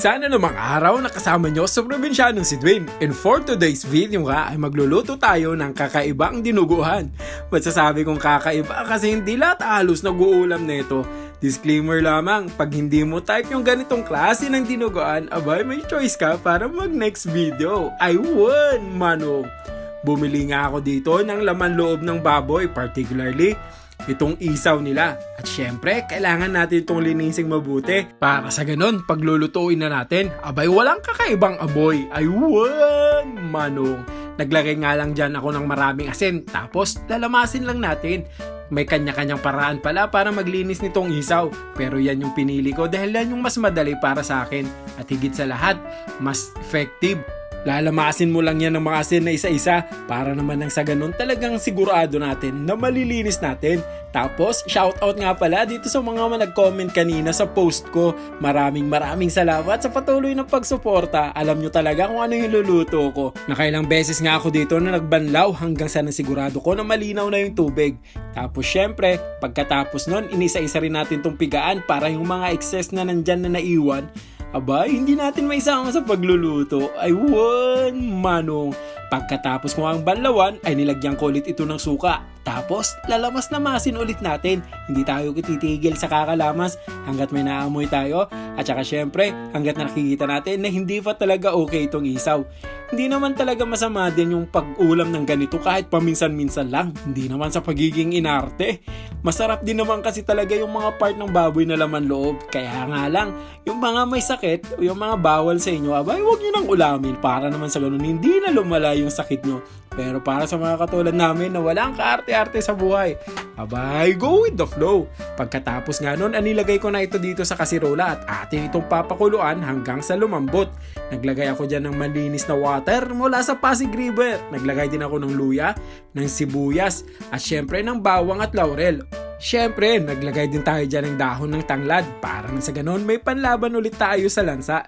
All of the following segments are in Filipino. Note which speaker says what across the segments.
Speaker 1: Isa na namang araw na kasama nyo sa probinsyanong si Dwayne. And for today's video nga ay magluluto tayo ng kakaibang dinuguhan. Masasabi kong kakaiba kasi hindi lahat halos nag-uulam nito. Disclaimer lamang, pag hindi mo type yung ganitong klase ng dinuguan, abay may choice ka para mag next video. I won, manong! Bumili nga ako dito ng laman loob ng baboy, particularly itong isaw nila. At syempre, kailangan natin itong linising mabuti para sa ganun, paglulutuin na natin, abay walang kakaibang aboy. Ay, wan, manong. Naglagay nga lang dyan ako ng maraming asin, tapos lalamasin lang natin. May kanya-kanyang paraan pala para maglinis nitong isaw. Pero yan yung pinili ko dahil yan yung mas madali para sa akin. At higit sa lahat, mas effective. Lalamasin mo lang yan ng mga asin na isa-isa para naman nang sa ganun talagang sigurado natin na malilinis natin. Tapos, shoutout nga pala dito sa mga nag-comment kanina sa post ko. Maraming maraming salamat sa patuloy ng pagsuporta. Alam nyo talaga kung ano yung luluto ko. Nakailang beses nga ako dito na nagbanlaw hanggang sa nasigurado ko na malinaw na yung tubig. Tapos syempre, pagkatapos nun, inisa-isa rin natin tong pigaan para yung mga excess na nandyan na naiwan Aba, hindi natin may isama sa pagluluto. Ay, wan, manong. Pagkatapos ko ang banlawan, ay nilagyan ko ulit ito ng suka. Tapos, lalamas na masin ulit natin. Hindi tayo titigil sa kakalamas hanggat may naamoy tayo. At saka syempre, hanggat nakikita natin na hindi pa talaga okay itong isaw. Hindi naman talaga masama din yung pag-ulam ng ganito kahit paminsan-minsan lang. Hindi naman sa pagiging inarte. Masarap din naman kasi talaga yung mga part ng baboy na laman loob. Kaya nga lang, yung mga may sakit o yung mga bawal sa inyo, abay huwag nyo nang ulamin para naman sa ganun hindi na lumala yung sakit nyo. Pero para sa mga katulad namin na walang kaarte-arte sa buhay, abay, go with the flow. Pagkatapos nga nun, anilagay ko na ito dito sa kasirola at atin itong papakuluan hanggang sa lumambot. Naglagay ako dyan ng malinis na water mula sa Pasig River. Naglagay din ako ng luya, ng sibuyas, at syempre ng bawang at laurel. Syempre, naglagay din tayo dyan ng dahon ng tanglad para na sa ganun may panlaban ulit tayo sa lansa.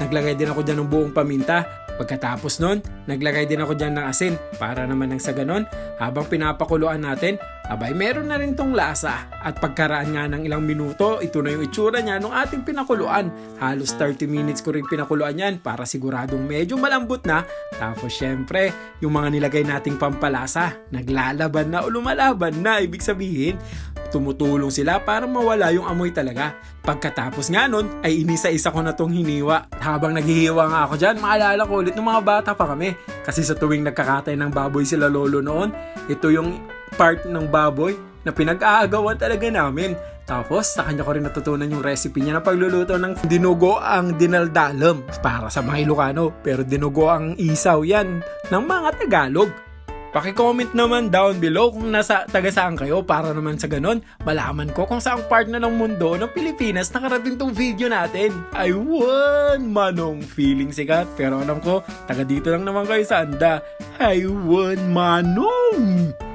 Speaker 1: Naglagay din ako dyan ng buong paminta Pagkatapos nun, naglagay din ako dyan ng asin para naman nang sa ganon, habang pinapakuluan natin, abay meron na rin tong lasa. At pagkaraan nga ng ilang minuto, ito na yung itsura niya nung ating pinakuluan. Halos 30 minutes ko rin pinakuluan yan para siguradong medyo malambot na. Tapos syempre, yung mga nilagay nating pampalasa, naglalaban na o lumalaban na. Ibig sabihin, tumutulong sila para mawala yung amoy talaga. Pagkatapos nga nun, ay inisa-isa ko na tong hiniwa. Habang naghihiwa nga ako dyan, maalala ko ulit ng mga bata pa kami. Kasi sa tuwing nagkakatay ng baboy sila lolo noon, ito yung part ng baboy na pinag-aagawan talaga namin. Tapos, sa kanya ko rin natutunan yung recipe niya na pagluluto ng dinugo ang dinaldalam para sa mga Ilocano. Pero dinugo ang isaw yan ng mga Tagalog. Paki-comment naman down below kung nasa taga saan kayo para naman sa ganon malaman ko kung saang part na ng mundo ng Pilipinas nakarating tong video natin. I won! Manong feeling sikat pero alam ko taga dito lang naman kayo sa anda. I won! Manong!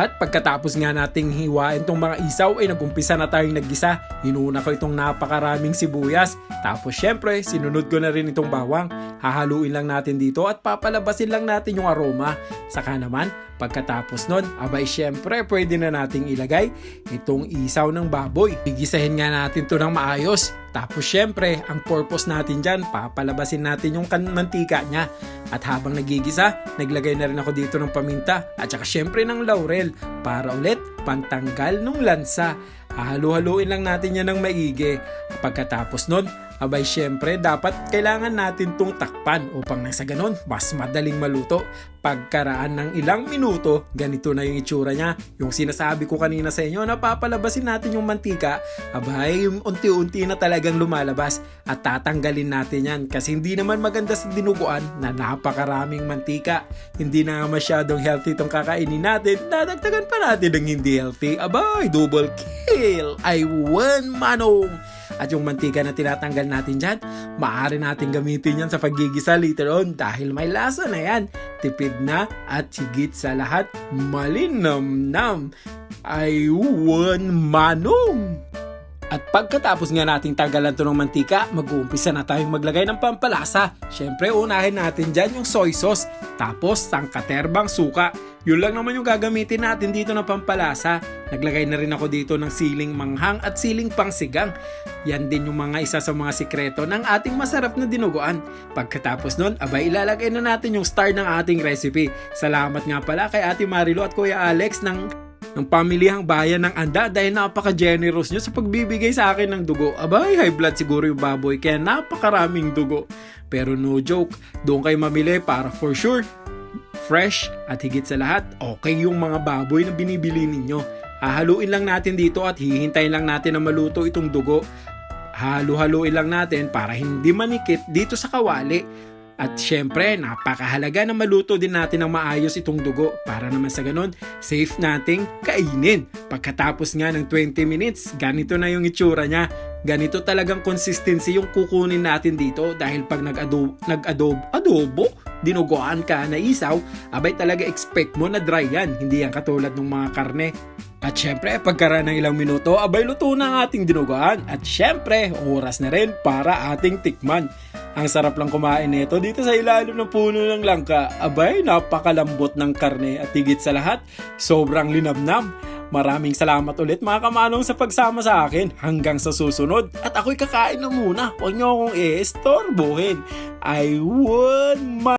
Speaker 1: At pagkatapos nga nating hiwain tong mga isaw ay nagumpisa na tayong naggisa. Hinuna ko itong napakaraming sibuyas. Tapos syempre, sinunod ko na rin itong bawang. Hahaluin lang natin dito at papalabasin lang natin yung aroma. Saka naman, pagkatapos nun, abay syempre pwede na nating ilagay itong isaw ng baboy. Gigisahin nga natin to ng maayos. Tapos syempre, ang purpose natin dyan, papalabasin natin yung mantika niya. At habang nagigisa, naglagay na rin ako dito ng paminta at saka syempre ng laurel para ulit pantanggal ng lansa. Hahalu-haluin lang natin yan ng maigi. Pagkatapos nun, abay syempre dapat kailangan natin tong takpan upang nang sa ganon mas madaling maluto. Pagkaraan ng ilang minuto, ganito na yung itsura niya. Yung sinasabi ko kanina sa inyo na papalabasin natin yung mantika, abay unti-unti na talagang lumalabas at tatanggalin natin yan kasi hindi naman maganda sa dinuguan na napakaraming mantika. Hindi na masyadong healthy itong kakainin natin, dadagdagan pa natin ng hindi healthy. Abay, double kill! I won, manong! At yung mantika na tinatanggal natin dyan, maaari natin gamitin yan sa paggigisa later on dahil may lasa na yan. Tipid na at higit sa lahat, malinamnam. Ay, one manong! At pagkatapos nga nating tanggalan to ng mantika, mag-uumpisa na tayong maglagay ng pampalasa. Siyempre, unahin natin dyan yung soy sauce, tapos sangkaterbang suka, Yun lang naman yung gagamitin natin dito na pampalasa. Naglagay na rin ako dito ng siling manghang at siling pangsigang. Yan din yung mga isa sa mga sikreto ng ating masarap na dinuguan. Pagkatapos nun, abay ilalagay na natin yung star ng ating recipe. Salamat nga pala kay Ate Marilo at Kuya Alex ng ng pamilyang bayan ng Anda dahil napaka-generous nyo sa pagbibigay sa akin ng dugo. Abay, high blood siguro yung baboy kaya napakaraming dugo. Pero no joke, doon kayo mamili para for sure, fresh at higit sa lahat, okay yung mga baboy na binibili ninyo. Hahaluin lang natin dito at hihintayin lang natin na maluto itong dugo. Halo-haluin lang natin para hindi manikit dito sa kawali. At syempre, napakahalaga na maluto din natin ng maayos itong dugo para naman sa ganun, safe nating kainin. Pagkatapos nga ng 20 minutes, ganito na yung itsura niya. Ganito talagang consistency yung kukunin natin dito dahil pag nag-adobo, nag-adobo, adobo, dinuguan ka na isaw, abay talaga expect mo na dry yan, hindi yan katulad ng mga karne. At syempre, pagkaraan ng ilang minuto, abay luto na ang ating dinuguan. At syempre, oras na rin para ating tikman. Ang sarap lang kumain nito dito sa ilalim ng puno ng langka. Abay, napakalambot ng karne at higit sa lahat, sobrang linamnam. Maraming salamat ulit mga kamanong sa pagsama sa akin hanggang sa susunod. At ako'y kakain na muna. Huwag niyo akong i-estorbohin. I would